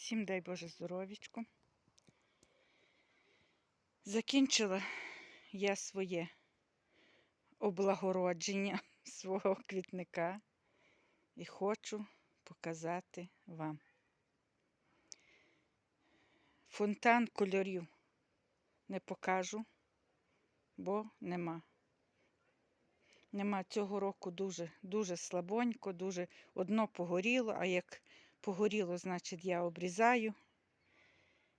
Всім дай Боже здоров'ячко. Закінчила я своє облагородження свого квітника і хочу показати вам. Фонтан кольорів не покажу, бо нема. Нема цього року дуже, дуже слабонько, дуже одно погоріло, а як погоріло, значить я обрізаю.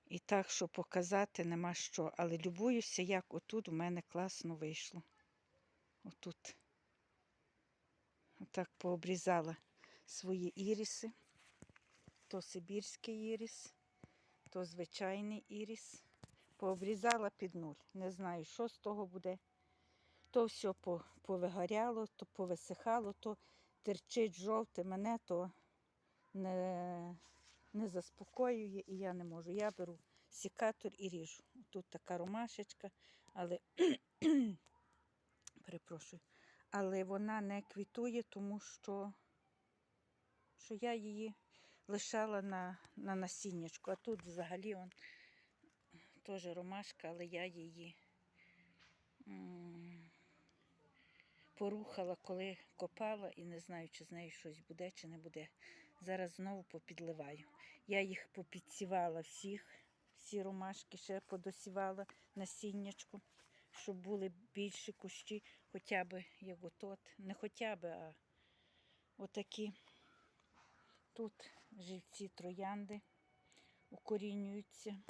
І так, що показати нема що. Але любуюся, як отут у мене класно вийшло. Отут. Отак пообрізала свої іріси. То сибірський іріс, то звичайний іріс. Пообрізала під нуль. Не знаю, що з того буде. То все повигоряло, то повисихало, то терчить жовте мене, то не, не заспокоює і я не можу. Я беру сікатор і ріжу. Тут така ромашечка, але перепрошую, але вона не квітує, тому що, що я її лишала на, на насіннячку. А тут взагалі он, теж ромашка, але я її порухала, коли копала, і не знаю, чи з нею щось буде, чи не буде. Зараз знову попідливаю. Я їх попідсівала всіх, всі ромашки ще подосівала насіннячку, щоб були більші кущі, хоча б як отот. Не хоча б, а отакі. Тут живці троянди укорінюються.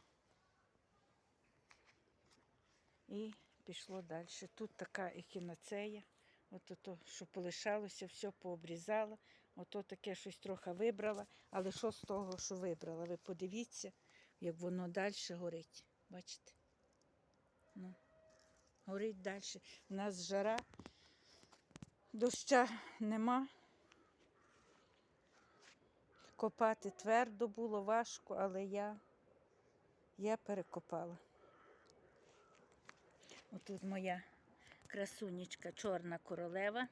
І пішло далі. Тут така ехінацея. От ото, що полишалося, все пообрізала. Ото таке щось трохи вибрала. Але що з того, що вибрала? Ви подивіться, як воно далі горить. Бачите? Ну, горить далі. У нас жара, доща нема. Копати твердо було важко, але я, я перекопала. Отут моя красунечка чорна королева.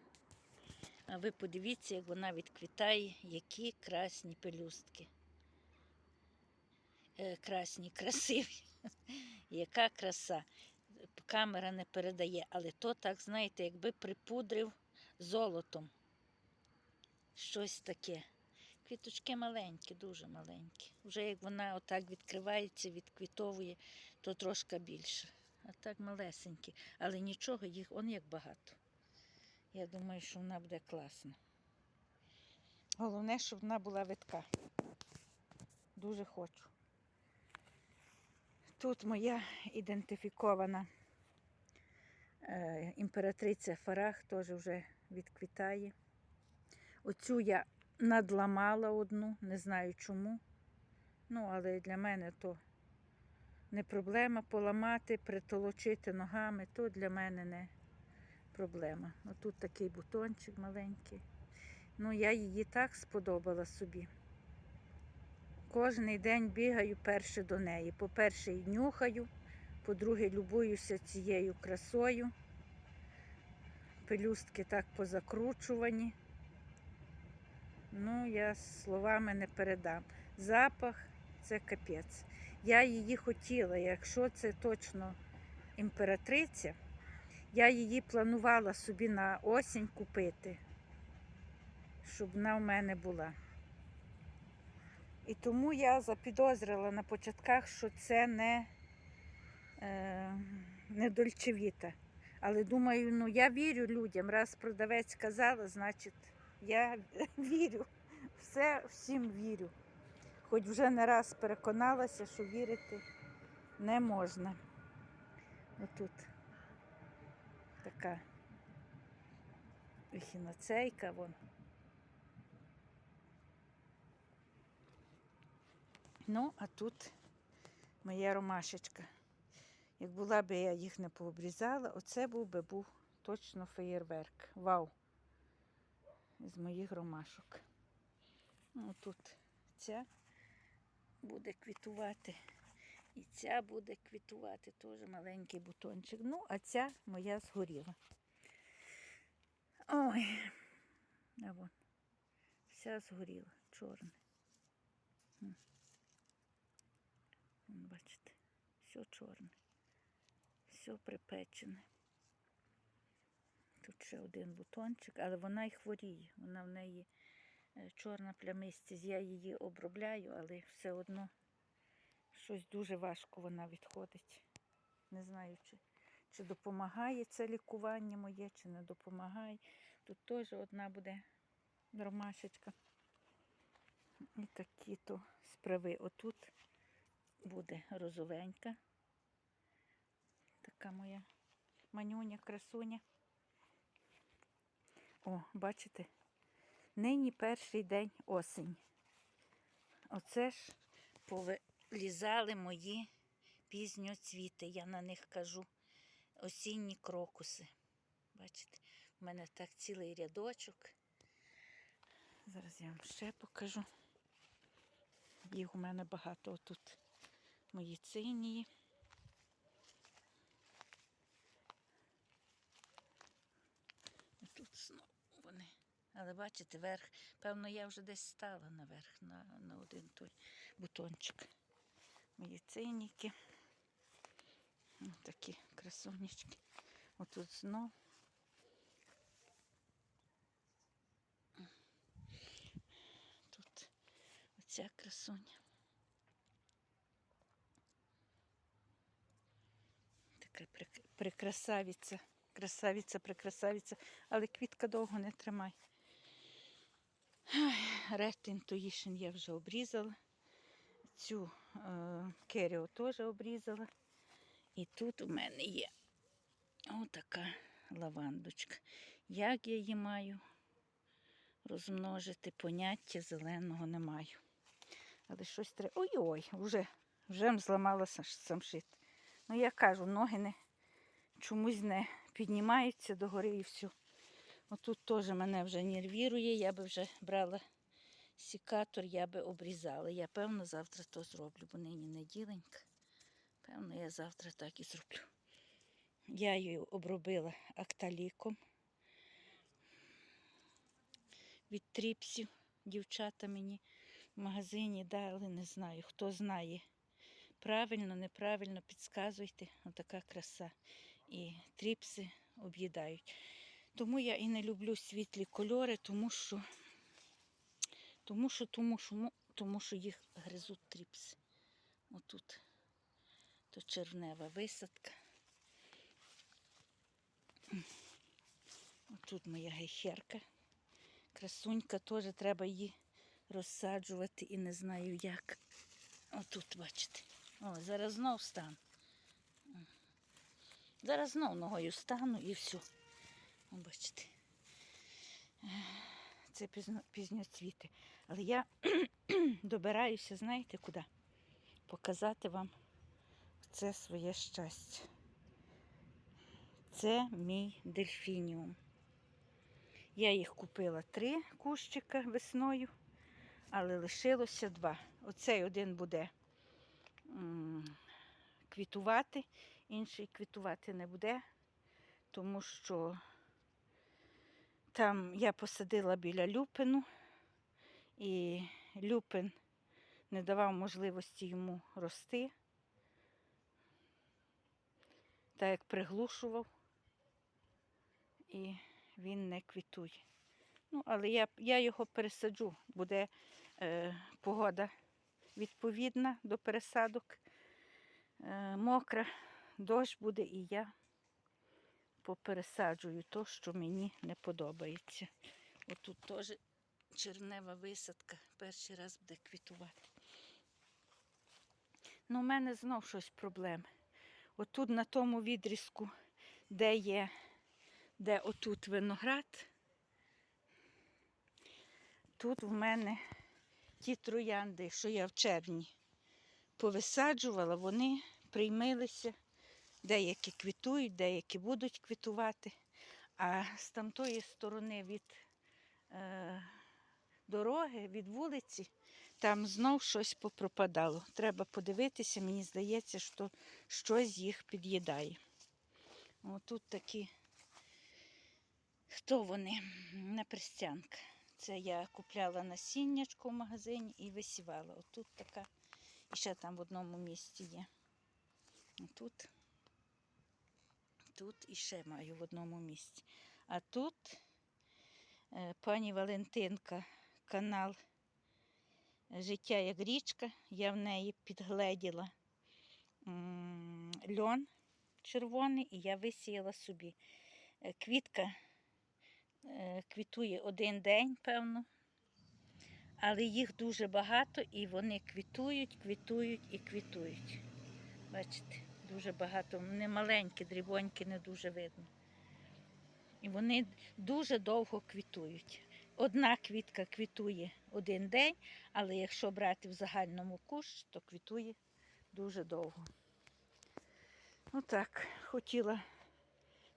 А ви подивіться, як вона відквітає, які красні пелюстки. Е, красні, красиві. Яка краса. Камера не передає, але то так, знаєте, якби припудрив золотом. Щось таке. Квіточки маленькі, дуже маленькі. Вже як вона отак відкривається, відквітовує, то трошки більше. А так малесенькі. Але нічого, їх он як багато. Я думаю, що вона буде класна. Головне, щоб вона була витка. Дуже хочу. Тут моя ідентифікована е, імператриця Фарах теж вже відквітає. Оцю я надламала одну, не знаю чому. Ну, але для мене то не проблема поламати, притолочити ногами, то для мене не проблема. Отут такий бутончик маленький. Ну, я її так сподобала собі. Кожний день бігаю перше до неї. По-перше, нюхаю, по-друге, любуюся цією красою. Пелюстки так позакручувані. Ну, я словами не передам. Запах це капець. Я її хотіла, якщо це точно імператриця, я її планувала собі на осінь купити, щоб вона в мене була. І тому я запідозрила на початках, що це не, е, не дольчевіта. Але думаю, ну я вірю людям. Раз продавець сказала, значить я вірю. Все всім вірю. Хоч вже не раз переконалася, що вірити не можна. Отут така ехіноцейка вон. Ну, а тут моя ромашечка. Як була би я їх не пообрізала, оце був би був точно феєрверк. Вау! З моїх ромашок. Ну, тут ця буде квітувати. І ця буде квітувати, теж маленький бутончик. Ну, а ця моя згоріла. Ой, а вон, вся згоріла, чорна. М. Все чорне. Все припечене. Тут ще один бутончик, але вона й хворіє. Вона в неї е, чорна плямистість. Я її обробляю, але все одно щось дуже важко вона відходить. Не знаю, чи, чи допомагає це лікування моє, чи не допомагає. Тут теж одна буде ромашечка. І такі то справи. Отут буде розовенька. Така моя манюня, красуня. О, бачите? Нині перший день осені. Оце ж повилізали мої пізньоцвіти. Я на них кажу осінні крокуси. Бачите, в мене так цілий рядочок. Зараз я вам ще покажу. Їх у мене багато отут. Мої цинії. Тут знову вони. Але бачите, верх, певно, я вже десь стала наверх на, на один той бутончик. Мої циніки. Ось такі красунечки. Отут знов. Тут оця красуня. Така прик- прикрасавиця. Красавиця, прикрасавиця, але квітка довго не тримай. Intuition я вже обрізала. Цю керіо теж обрізала. І тут у мене є отака лавандочка. Як я її маю розмножити, поняття зеленого не маю. Але щось треба. Ой-ой, вже, вже зламалася самшит. Ну я кажу, ноги не чомусь не піднімаються догори і все. Отут теж мене вже нервірує, я би вже брала сікатор, я би обрізала. Я певно завтра то зроблю, бо нині неділенька. Певно, я завтра так і зроблю. Я її обробила акталіком від тріпсів. Дівчата мені в магазині дали, не знаю, хто знає. Правильно, неправильно підказуйте. Отака краса. І тріпси об'їдають. Тому я і не люблю світлі кольори, тому що, тому що, тому що, тому що їх гризуть тріпси. Отут то червнева висадка. Отут моя гейхерка. Красунька теж треба її розсаджувати і не знаю як. Отут, бачите. О, зараз знов стану. Зараз знов ногою стану і все. О, бачите. Це пізно, пізньоцвіти. Але я добираюся, знаєте куди? Показати вам це своє щастя. Це мій дельфініум. Я їх купила три кущика весною, але лишилося два. Оцей один буде квітувати, інший квітувати не буде, тому що там я посадила біля люпину, і люпин не давав можливості йому рости, так як приглушував, і він не квітує. Ну, але я, я його пересаджу, буде е, погода відповідна до пересадок, е, мокра, дощ буде і я попересаджую то, що мені не подобається. Отут теж чернева висадка, перший раз буде квітувати. Ну, у мене знов щось проблеми. Отут на тому відрізку, де є, де отут виноград, тут в мене ті троянди, що я в червні повисаджувала, вони приймилися. Деякі квітують, деякі будуть квітувати. А з тамтої сторони від е, дороги, від вулиці, там знов щось попропадало. Треба подивитися, мені здається, що щось їх під'їдає. Отут такі, хто вони? Напристянка. Це я купляла насіннячко в магазині і висівала. Отут така, і ще там в одному місці є. Тут, тут і ще маю в одному місці. А тут е, пані Валентинка, канал Життя як річка. Я в неї підгледіла льон червоний, і я висіяла собі. Е, Квітка е, квітує один день, певно. Але їх дуже багато і вони квітують, квітують і квітують. Бачите, дуже багато. Вони маленькі, дрібонькі, не дуже видно. І вони дуже довго квітують. Одна квітка квітує один день, але якщо брати в загальному кущ, то квітує дуже довго. Отак, хотіла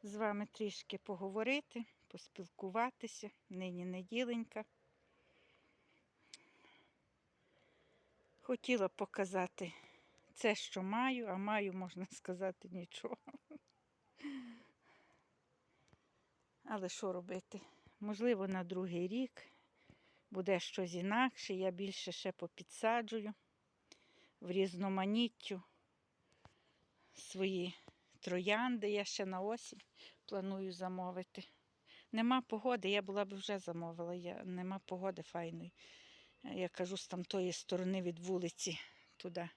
з вами трішки поговорити, поспілкуватися. Нині неділенька. Хотіла показати це, що маю, а маю, можна сказати, нічого. Але що робити? Можливо, на другий рік буде щось інакше. Я більше ще попідсаджую в різноманіттю свої троянди. Я ще на осінь планую замовити. Нема погоди, я була б вже замовила, я, нема погоди файної. Я кажу, з тамтої сторони від вулиці туди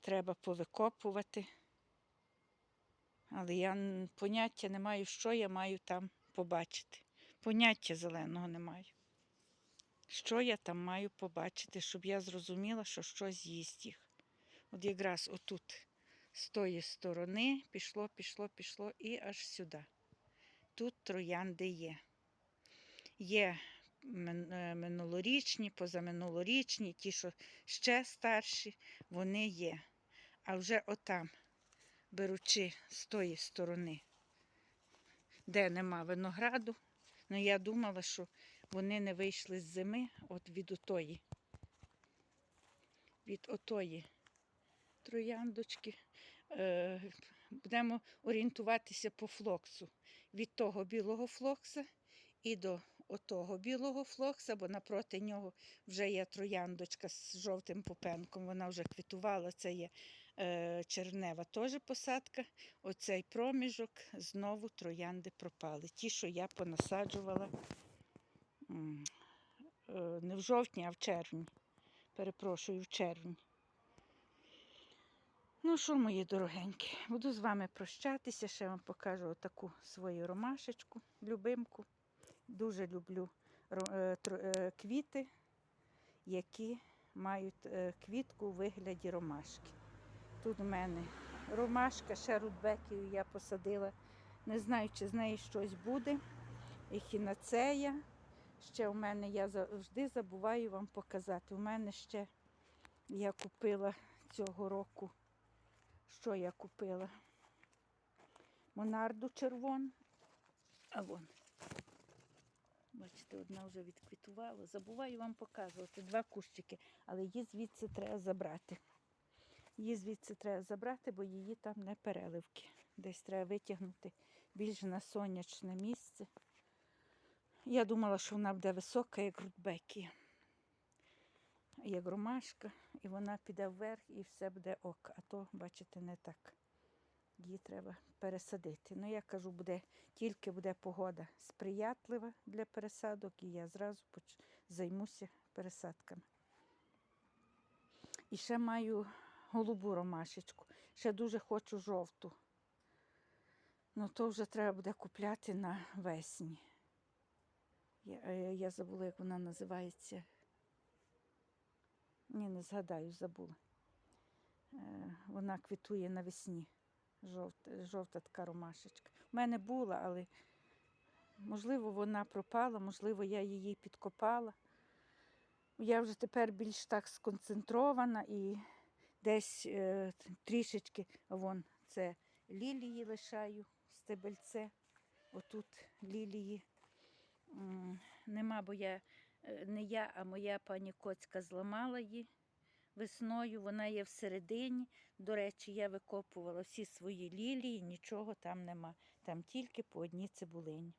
треба повикопувати. Але я поняття не маю, що я маю там побачити. Поняття зеленого не маю. Що я там маю побачити, щоб я зрозуміла, що щось їсть їх. От якраз отут, з тої сторони, пішло, пішло, пішло і аж сюди. Тут троянди є. Є е, минулорічні, позаминулорічні, ті, що ще старші, вони є. А вже отам, беручи з тої сторони, де нема винограду, ну я думала, що вони не вийшли з зими от від отої. Від отої трояндочки. Е, будемо орієнтуватися по флоксу. Від того білого флокса і до отого білого флокса, бо напроти нього вже є трояндочка з жовтим попенком. Вона вже квітувала. Це є чернева теж посадка. Оцей проміжок знову троянди пропали. Ті, що я понасаджувала е, не в жовтні, а в червні. Перепрошую, в червні. Ну що, мої дорогенькі, буду з вами прощатися. Ще вам покажу таку свою ромашечку, любимку. Дуже люблю е, е, квіти, які мають е, квітку у вигляді ромашки. Тут у мене ромашка, ще рудбекію я посадила. Не знаю, чи з неї щось буде. Ехінацея. Ще у мене я завжди забуваю вам показати. У мене ще я купила цього року. Що я купила? Монарду червон. А вон. Бачите, одна вже відквітувала. Забуваю вам показувати два кущики, але її звідси треба забрати. Її звідси треба забрати, бо її там не переливки. Десь треба витягнути більш на сонячне місце. Я думала, що вона буде висока, як рудбекія, як ромашка, і вона піде вверх і все буде ок. А то, бачите, не так. Її треба пересадити. Ну, я кажу, буде, тільки буде погода сприятлива для пересадок, і я зразу займуся пересадками. І ще маю голубу ромашечку. Ще дуже хочу жовту. Ну, то вже треба буде купляти на весні. Я, е, я забула, як вона називається. Ні, не згадаю, забула. Е, Вона квітує навесні. Жовта, жовта така ромашечка. У мене була, але можливо вона пропала, можливо, я її підкопала. Я вже тепер більш так сконцентрована і десь е, трішечки, вон це лілії лишаю, стебельце. Отут лілії м, нема, бо я е, не я, а моя пані Коцька зламала її весною. Вона є всередині. До речі, я викопувала всі свої лілії, нічого там нема. Там тільки по одній цибулині.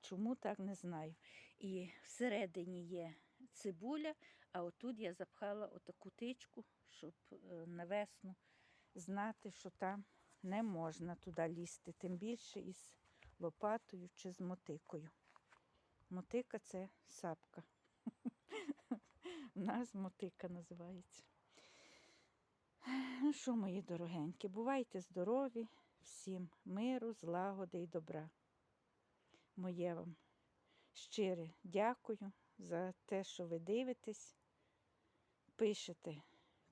Чому так не знаю. І всередині є цибуля, А отут я запхала отаку тичку, щоб е, на весну знати, що там не можна туди лізти, тим більше із лопатою чи з мотикою. Мотика це сапка. У нас мотика називається. Ну що, мої дорогенькі, бувайте здорові, всім миру, злагоди і добра. Моє вам щире дякую за те, що ви дивитесь, пишете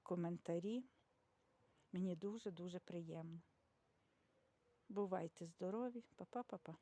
коментарі. Мені дуже-дуже приємно. Бувайте здорові, па-па-па-па.